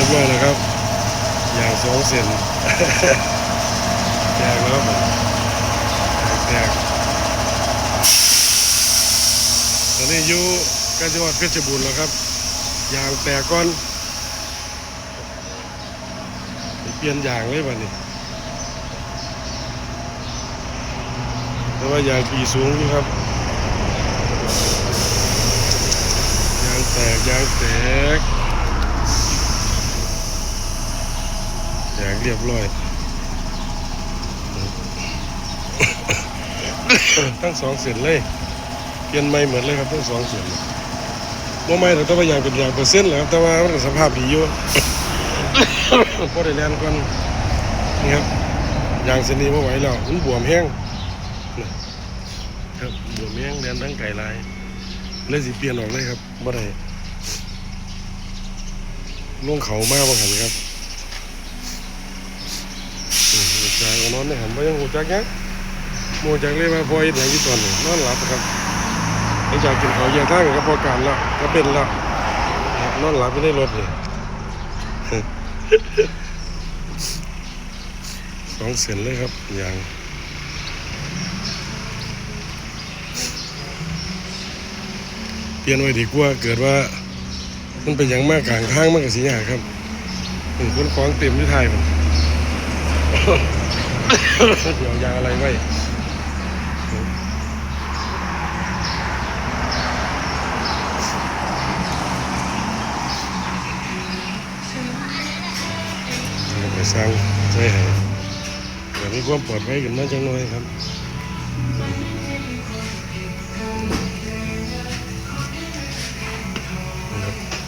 รียบร้อยแล้วครับ อย่างสองเซนแตกแล้วครับผมแตกตอนนี้อยู่กันจังหวัดเพชรบูรณ์แล้วครับยางแตกก่อนเปลี่ยนยางเลยวันนี้แต่ว่ายางปีสูงครับยางแตกยางแตกแตก เรียบร้อย ทั้งสองเส้นเลยเปลี่ยนใหม่เหมือนเลยครับทั้งสองเส้นว่าไม่แต่ว่ายางเป็นอย่างเปอร์เซ็นต์แหละครับแต่ว่ามันสภาพดีอยู่พอได้แลนก่อนนี่ครับยางเส้นนี้ไม่ไหวแล้วมันบวมแห้งครับบวมแห้งแลนทั้งไก่ลายเลยสิเปลี่ยนออกเลยครับบ่ได้ลงเขามากบางครับอืมลูกชายก็ นอนในหันไปยังหูจักยังโมจักเลยว่าพอเห็นอย่างที่ตอนนี้นอนหลับครับหลังจากกินข้าวเย็นท่างก็พอการล้วก็เป็นล้วครับนอนหลับไม่ได้รถเลยสองเส้นเลยครับอย่างเปลี่ยนไว้ดีกว่าเกิดว่า มันเป็นอย่างมากกลางทางมันก็สิยาครับถึงคนคล้องเต็มที่ไทยมัน เดี๋ยวยางอะไรไว้ไปสร้างใจให้เดี๋ยวมีความปลอดภัยกันมาจังหน่อยครับ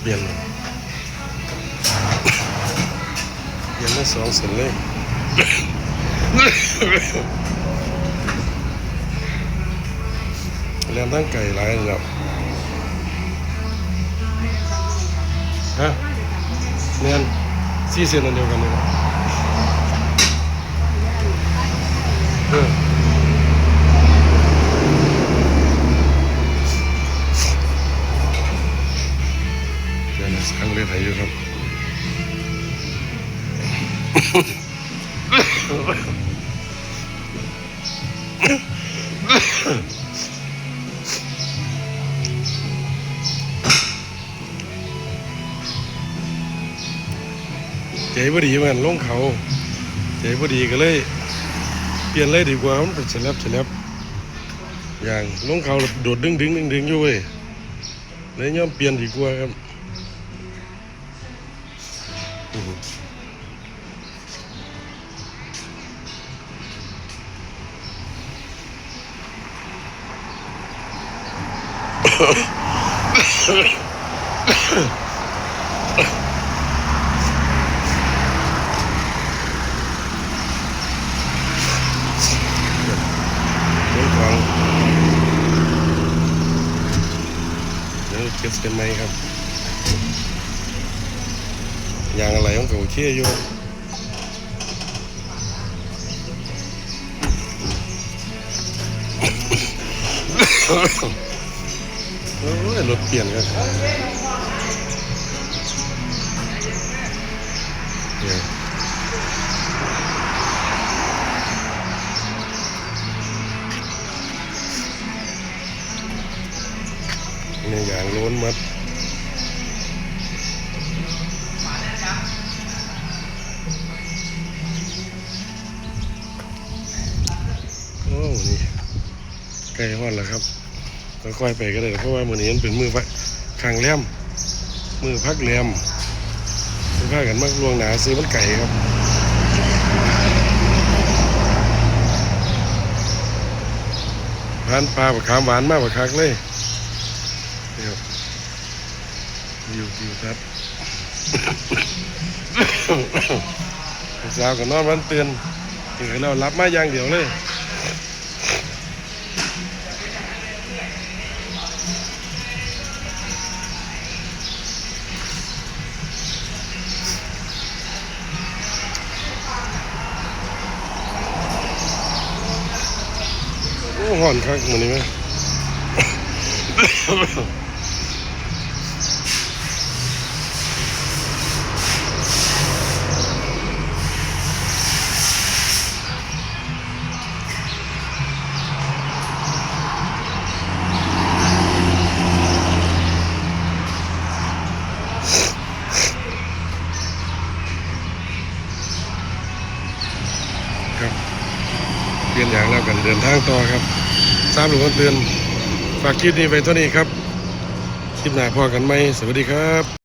เปลี่ยนเปลี่ยนได้สองเส้นเลย เรียนตั้งไก่หลายแล้วฮะเรียนซี่เซนอันเดียวกันเลยนะเออ ใจพอดีเหมือนลงเขาใจพอดีก็เลย เปลี่ยนเลยดีกว่ามันเป็นเฉลับเฉลับอย่างลงเขาโดดดึงดึงดึงดึงอยู่เว้ยเลยย่อมเปลี่ยนดีกว่าครับ เดี๋ยวเก็บเป็นไหมครับยางอะไรของเขาโอเคอยู่ โอ้ยรถเปลี่ยนครับเนี่ยเนี่ยอย่างล้นมัดโอ้นี่ใกล้ฮอดแล้วครับ ค่อยๆไปก็ได้เพราะว่ามือนี้มันเป็นมือพักข้างแรมมือพักแรมซื้อผ้ากันมากลวงหนาซื้อมันไก่ครับร้านปลาบักขามหวานมากบักคักเลยเดี๋ยวอยู่อยู่ครับสาวก็นอนวันเตือนถึงให้เรารับมาอย่างเดียวเลย ห่อนครับมือนี้ไหมครับเปลี่ยนอย่างแล้วกันเดินทางต่อครับ สามหลวงเตือนฝากคลิปนี้ไปเท่านี้ครับ คลิปหน้าพอกันไหมสวัสดีครับ